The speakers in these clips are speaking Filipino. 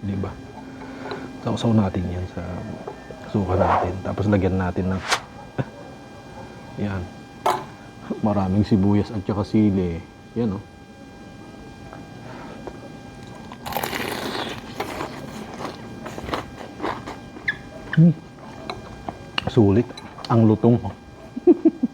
Di ba? Sausaw natin yan sa suka natin. Tapos lagyan natin ng... yan. Maraming sibuyas at saka sili. Yan oh. Hmm. Sulit. Ang lutong.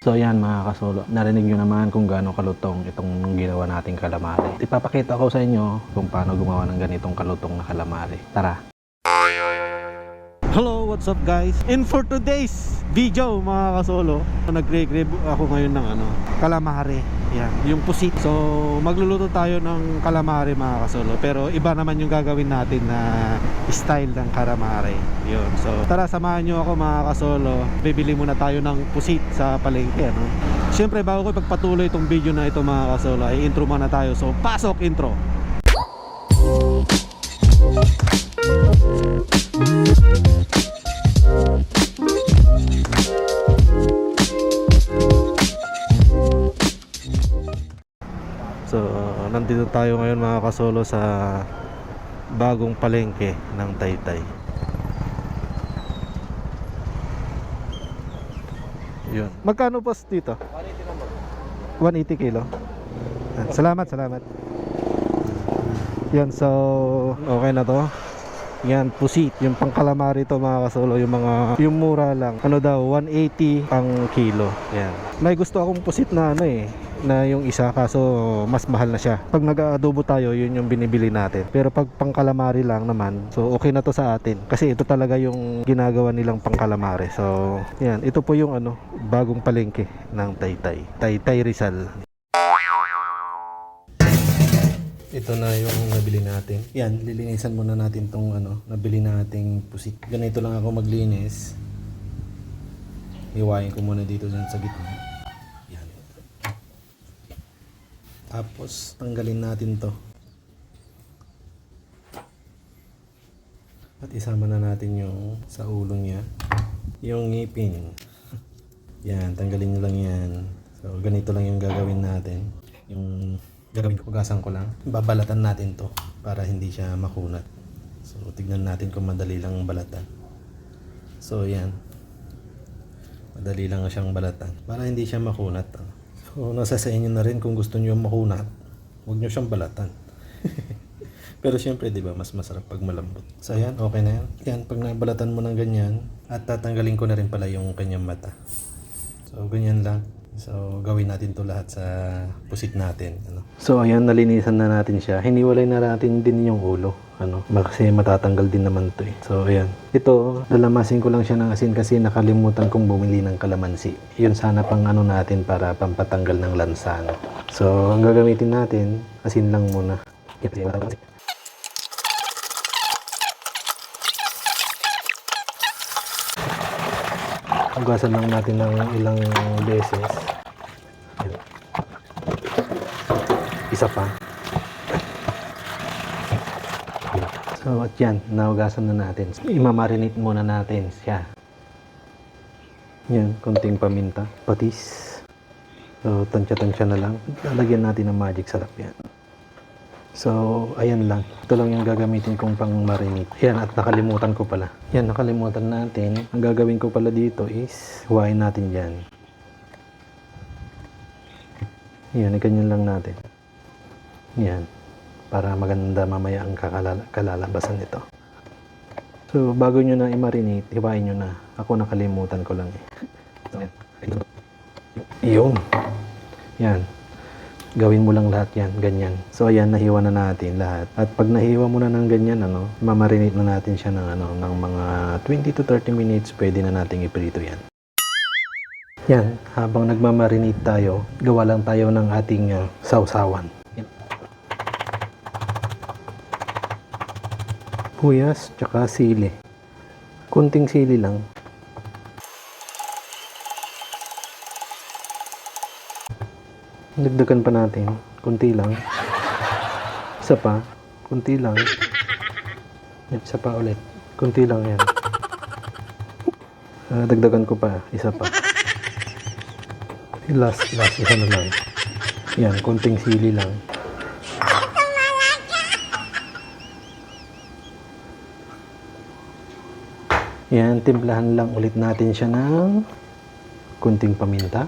So yan mga kasolo, narinig nyo naman kung gaano kalutong itong ginawa nating calamari. Ipapakita ko sa inyo kung paano gumawa ng ganitong kalutong na calamari. Tara! Hello, what's up guys? In for today's video mga kasolo, nag-grab ako ngayon ng ano, calamari. Yan, yung pusit. So, magluluto tayo ng calamari mga kasolo. Pero iba naman yung gagawin natin na style ng calamari. Yun. So, tara samahan nyo ako mga kasolo. Bibili muna tayo ng pusit sa palengke. Ano? Siyempre, bago ko ipagpatuloy itong video na ito mga kasolo, ay intro muna tayo. So, pasok intro! Nandito tayo ngayon mga kasolo sa bagong palengke ng Taytay. Yun. Magkano po dito? 180 kilo. Ah, Salamat, salamat. Yan, so okay na to. Yan, pusit. Yung pang calamari to mga kasolo. Yung mga, yung mura lang. Ano daw, 180 ang kilo. Yan. May gusto akong pusit na ano eh na yung isa kaso mas mahal na siya. Pag nag-aadobo tayo, yun yung binibili natin. Pero pag pang calamari lang naman, so okay na to sa atin. Kasi ito talaga yung ginagawa nilang pang calamari. So, yan. Ito po yung ano, bagong palengke ng Taytay. Taytay Rizal. Ito na yung nabili natin. Yan, lilinisan muna natin tong ano, nabili nating pusit. Ganito lang ako maglinis. Iwain ko muna dito sa gitna. Yan. Tapos, tanggalin natin to. At isama na natin yung sa ulo niya. Yung ngipin. Yan, tanggalin nyo lang yan. So, ganito lang yung gagawin natin. Yung gagawin ko, hugasan ko lang. Babalatan natin to para hindi siya makunat. So, tignan natin kung madali lang balatan. So, yan. Madali lang siyang balatan para hindi siya makunat. ah. So, nasa sa inyo na rin kung gusto niyo makunat, huwag niyo siyang balatan. Pero syempre, di ba, mas masarap pag malambot. So, yan, okay na yan. Yan, pag nabalatan mo ng ganyan, at tatanggalin ko na rin pala yung kanyang mata. So, ganyan lang. So, gawin natin to lahat sa pusit natin. Ano? So, ayan, nalinisan na natin siya. Hiniwalay na natin din yung ulo. Ano? Kasi matatanggal din naman to eh. So, ayan. Ito, lalamasin ko lang siya ng asin kasi nakalimutan kong bumili ng kalamansi. Yun sana pang ano natin para pampatanggal ng lansa. So, ang gagamitin natin, asin lang muna. Hugasan lang natin ng ilang beses. Isa pa. So, at yan, nahugasan na natin. Imamarinate muna natin siya. Yan, konting paminta, patis. So, tansya-tansya na lang. Lalagyan natin ng magic sarap yan. So, ayan lang. Ito lang yung gagamitin kong pang marinate. Yan, at nakalimutan ko pala. Yan, nakalimutan natin. Ang gagawin ko pala dito is, huwain natin yan. Yan, ganyan lang natin. Yan. Para maganda mamaya ang kakalala- kalalabasan nito. So, bago nyo na i-marinate, hiwain nyo na. Ako nakalimutan ko lang eh. Yan. Yung. Yan. Gawin mo lang lahat yan, ganyan. So ayan, nahiwa na natin lahat. At pag nahiwa mo na ng ganyan, ano, mamarinate na natin siya ng, ano, ng mga 20 to 30 minutes, pwede na nating iprito yan. Yan, habang nagmamarinate tayo, gawa lang tayo ng ating uh, sausawan. Yan. Huyas, tsaka sili. Kunting sili lang. dagdagan pa natin. Kunti lang. Isa pa. Kunti lang. Isa pa ulit. Kunti lang yan. Uh, dagdagan ko pa. Isa pa. Last, last. Isa na lang. Yan, kunting sili lang. Yan, timplahan lang ulit natin siya ng kunting paminta,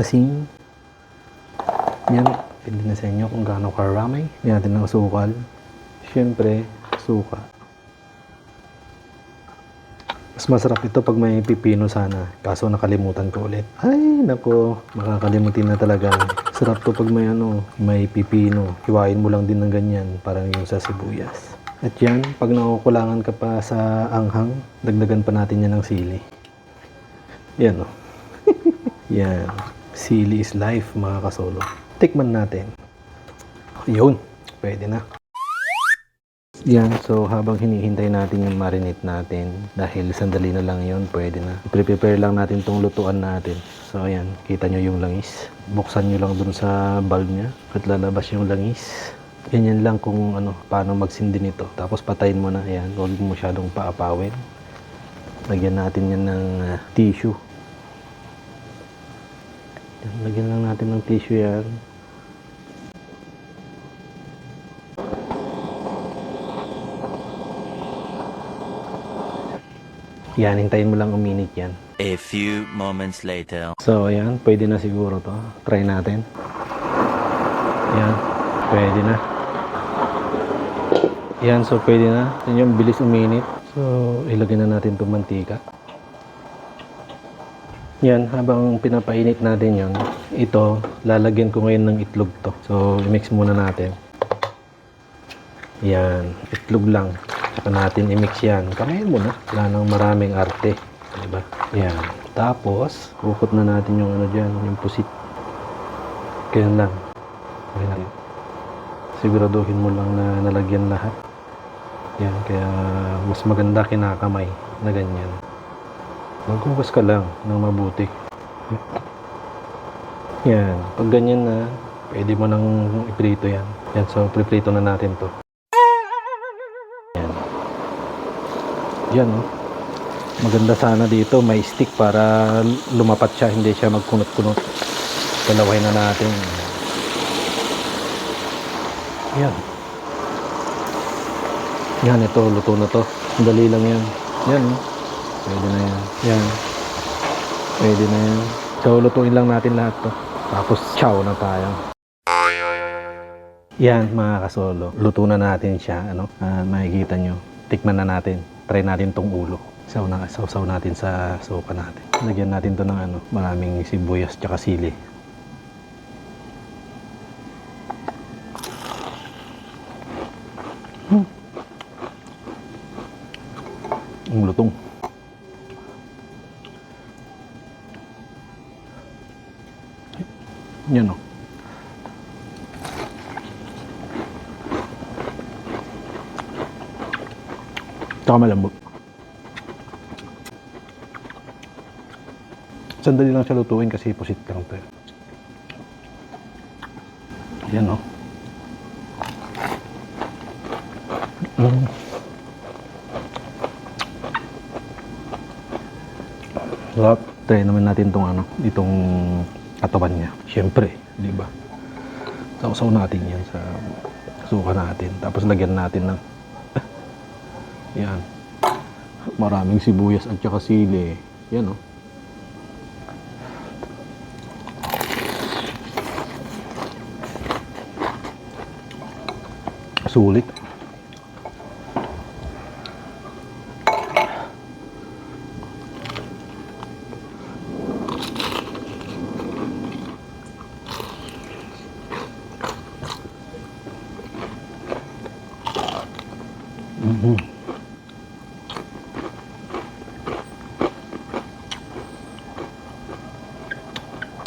asin, yan, pindi na sa inyo kung gaano karami. Yan natin ng sukal. Siyempre, suka. Mas masarap ito pag may pipino sana. Kaso nakalimutan ko ulit. Ay, nako. Makakalimutin na talaga. Sarap to pag may ano, may pipino. Hiwain mo lang din ng ganyan. Parang yung sa sibuyas. At yan, pag nakukulangan ka pa sa anghang, dagdagan pa natin yan ng sili. Yan o. yan. Sili is life, mga kasolo. Tikman natin. Yun. Pwede na. Yan, so habang hinihintay natin yung marinate natin, dahil sandali na lang yun, pwede na. Prepare lang natin tong lutuan natin. So ayan, kita nyo yung langis. Buksan nyo lang dun sa bulb niya at lalabas yung langis. Ganyan lang kung ano, paano magsindi nito. Tapos patayin mo na, ayan, huwag mo masyadong paapawin. Lagyan natin yan ng ah, tissue. Yan, Lagyan lang natin ng tissue yan. Yan, hintayin mo lang uminit yan. A few moments later. So, ayan, pwede na siguro to. Try natin. Ayan, pwede na. Ayan, so pwede na. Yan yung bilis uminit. So, ilagay na natin itong mantika. Yan, habang pinapainit natin yon ito, lalagyan ko ngayon ng itlog to. So, i-mix muna natin. Yan, itlog lang. Saka natin i-mix yan. Kamayin mo na. Wala nang maraming arte. Diba? Yan. Tapos, ukot na natin yung ano dyan, yung pusit. Ganyan lang. Okay lang. Siguraduhin mo lang na nalagyan lahat. Yan, kaya mas maganda kinakamay na ganyan. Maghugas ka lang ng mabuti. Yan. Pag ganyan na, pwede mo nang iprito yan. Yan, so priprito na natin to. Yan, oh. Maganda sana dito, may stick para lumapat siya, hindi siya magkunot-kunot. Kalaway na natin. Yan. Yan, ito, luto na to. Dali lang yan. Yan, oh. Pwede na yan. Yan. Pwede na yan. So, lutuin lang natin lahat to. Tapos, chow na tayo. Yan, mga kasolo. Luto na natin siya. Ano? Ah, makikita nyo. Tikman na natin. Try natin tong ulo. Saw na, sausaw natin sa suka natin. Lagyan natin to ng ano, maraming sibuyas tsaka sili. Hmm. Ang lutong. Yan o. Tsaka malambot. Sandali lang siya lutuin kasi pusit lang to. eh. Yan o. Mm. Sarap. Try naman natin itong ano, itong katawan niya. Siyempre, di ba? Sausaw natin yan sa suka natin. Tapos lagyan natin ng yan. Maraming sibuyas at saka sili. Yan oh. Sulit.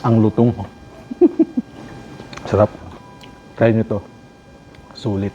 ang lutong. Sarap. Try nyo to. Sulit.